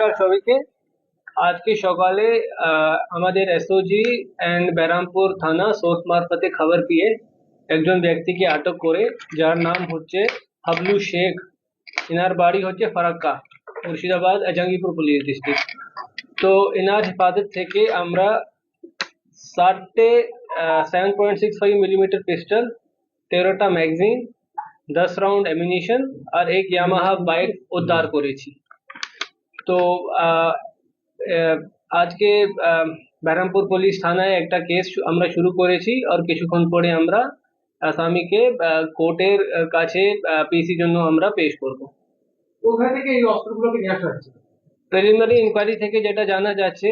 নমস্কার সবাইকে। আজকে সকালে আমাদের এসওজি অ্যান্ড ব্যারামপুর থানা সোর্স মারফতে খবর পেয়ে একজন ব্যক্তিকে আটক করে, যার নাম হচ্ছে হাবলু শেখ। ইনার বাড়ি হচ্ছে ফারাক্কা, মুর্শিদাবাদ জাঙ্গিপুর পুলিশ ডিস্ট্রিক্ট তো এনার হেফাজত থেকে আমরা ষাটটে seven point six five millimeter pistol তেরোটা ম্যাগজিন দশ রাউন্ড অ্যামিনিশন আর এক ইয়ামাহা বাইক উদ্ধার করেছি। তো আজকে ব্যারামপুর পুলিশ থানায় একটা কেস আমরা শুরু করেছি আর কিছুক্ষণ পরে আমরা আসামিকে কোর্টের কাছে পিসি জন্য আমরা পেশ করব। কোথায় থেকে এই অস্ত্রগুলোকে নিয়ে আসা হচ্ছে? প্রিলিমিনারি ইনকোয়ারি থেকে যেটা জানা যাচ্ছে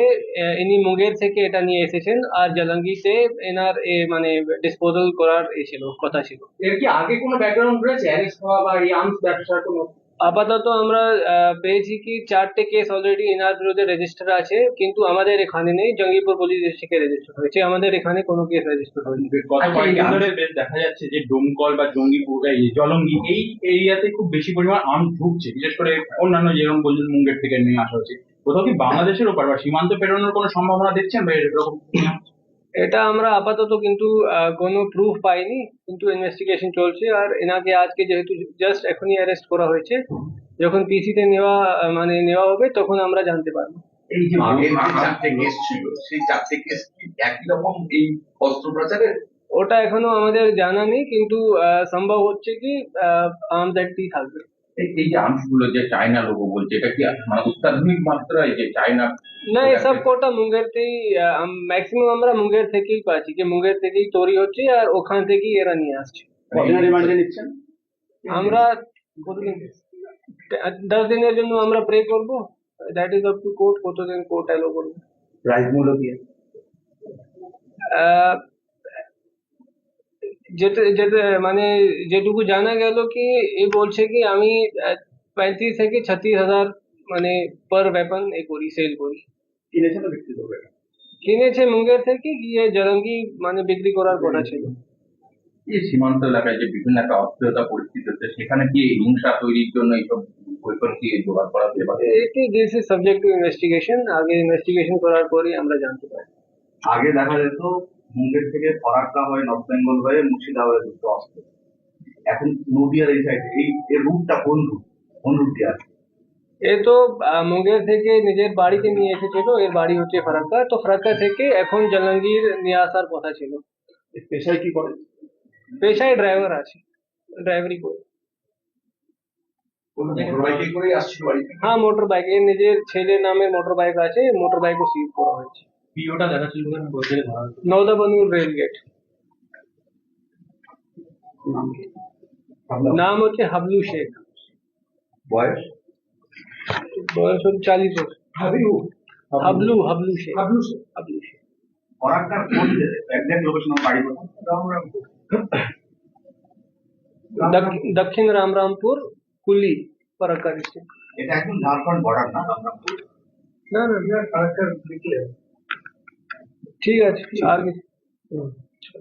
ইনি মুঙ্গের থেকে এটা নিয়ে এসেছেন আর জালাঙ্গিতে এনার এ মানে ডিসপোজাল করার এ ছিল কথা ছিল। এর কি আগে কোনো ব্যাকগ্রাউন্ড রয়েছে? অ্যারেস্ট হওয়া বা এই আর্মস ব্যবসার কোনো আপাতত আমরা আহ, পেয়েছি কি চারটে কেস অলরেডি এনার বিরুদ্ধে রেজিস্টার আছে কিন্তু আমাদের এখানে নেই জঙ্গিপুর পুলিশ ডিস্ট্রিক্টে রেজিস্টার হয়েছে আমাদের এখানে কোনো কেস রেজিস্টার হয়নি। বেশ দেখা যাচ্ছে যে ডোমকল বা জঙ্গিপুর এই জলঙ্গি এই এরিয়াতে খুব বেশি পরিমাণ আম ঢুকছে। বিশেষ করে অন্যান্য যেরকম বলছেন মুঙ্গের থেকে নিয়ে আসা হচ্ছে কোথাও কি বাংলাদেশের ওপর বা সীমান্ত পেরোনোর কোনো সম্ভাবনা দেখছেন? বা এরকম এটা আমরা আপাতত কিন্তু কোনো প্রুফ পাইনি কিন্তু ইনভেস্টিগেশন চলছে। আর এনাকে আজকে যেহেতু জাস্ট এখনই অ্যারেস্ট করা হয়েছে যখন পিসিতে নেওয়া মানে নেওয়া হবে তখন আমরা জানতে পারব। এই যে আগের যে চারটে কেস ছিল সেই চারটে কেস একই রকম এই অস্ত্রোপচারের? ওটা এখনও আমাদের জানা নেই কিন্তু সম্ভব হচ্ছে কি আর্মস অ্যাক্টই থাকবে। এই- এই যে আর্মসগুলো যে চায়না লোগো বলছে এটা কি মানে অত্যাধুনিক মাত্রায় যে চায়না না এসব কোটা মুঙ্গেরতেই ম্যাক্সিমাম আমরা মুঙ্গের থেকেই পাচ্ছি যে মুঙ্গের থেকেই তৈরি হচ্ছে আর ওখান থেকেই এরা নিয়ে আসছে। রিমান্ডে নিচ্ছেন? আমরা কতদিন? দশ দিনের জন্য আমরা প্রে করব that is up to court কতদিন কোর্ট অ্যালো করবে। প্রাইস মূল্য কি যেটা যেটা মানে যেটুকু জানা গেল কি এ বলছে কি আমি পঁয়ত্রিশ থেকে ছত্রিশ হাজার মানে পার ওয়েপন এ করি সেল করি। কিনেছেন তো বিক্রি করবে? কিনেছে মুঙ্গের থেকে গিয়ে জলঙ্গি মানে বিক্রি করার কথা ছিল। এই সীমান্ত এলাকায় যে বিভিন্ন একটা অস্থিরতা পরিস্থিতি হচ্ছে সেখানে কি হিংসা তৈরির জন্য এইসব ওয়েপন কি জোগাড় করা হতে পারে এটি this is subject to investigation আগে ইনভেস্টিগেশন করার পরই আমরা জানতে পারি আগে দেখা যেত মুঙ্গের থেকে ফরাক্কা হয়ে নর্থ বেঙ্গল হয়ে মুর্শিদাবাদে ঢুকতো অস্ত্র এখন নদিয়ার এই সাইডে এই এর রুটটা কোন রুট কোন রুটটি আছে এ তো মুঙ্গের থেকে নিজের বাড়িতে নিয়ে এসেছিল এর বাড়ি হচ্ছে ফারাক্কা। তো ফারাক্কা থেকে এখন জালাঙ্গীর নিয়ে আসার কথা ছিল। পেশায় কি করে? পেশায় ড্রাইভার আছে ড্রাইভারি করে। হ্যাঁ মোটর বাইক এর নিজের ছেলের নামে মোটর বাইক আছে মোটর বাইকও সিজ করা হয়েছে। পিওটা দেখা ছিল বলতে ধরা নৌদাবানুর রেল গেট নাম হচ্ছে হাবলু শেখ বয়স বয়স হচ্ছে চালিশ বছর হাবিবু হাবলু হাবলু শেখ হাবলু শেখ। হাবলু শেখ ফরাক্কার কোন একজ্যাক্ট লোকেশন বাড়ি কোথায় দক- দক্ষিণ রামরামপুর কুলি ফারাক্কা ডিস্ট্রিক্ট এটা একদম ঝাড়খণ্ড বর্ডার না আমরা না না ফারাক্কার দিকে ঠিক আছে আর কিছু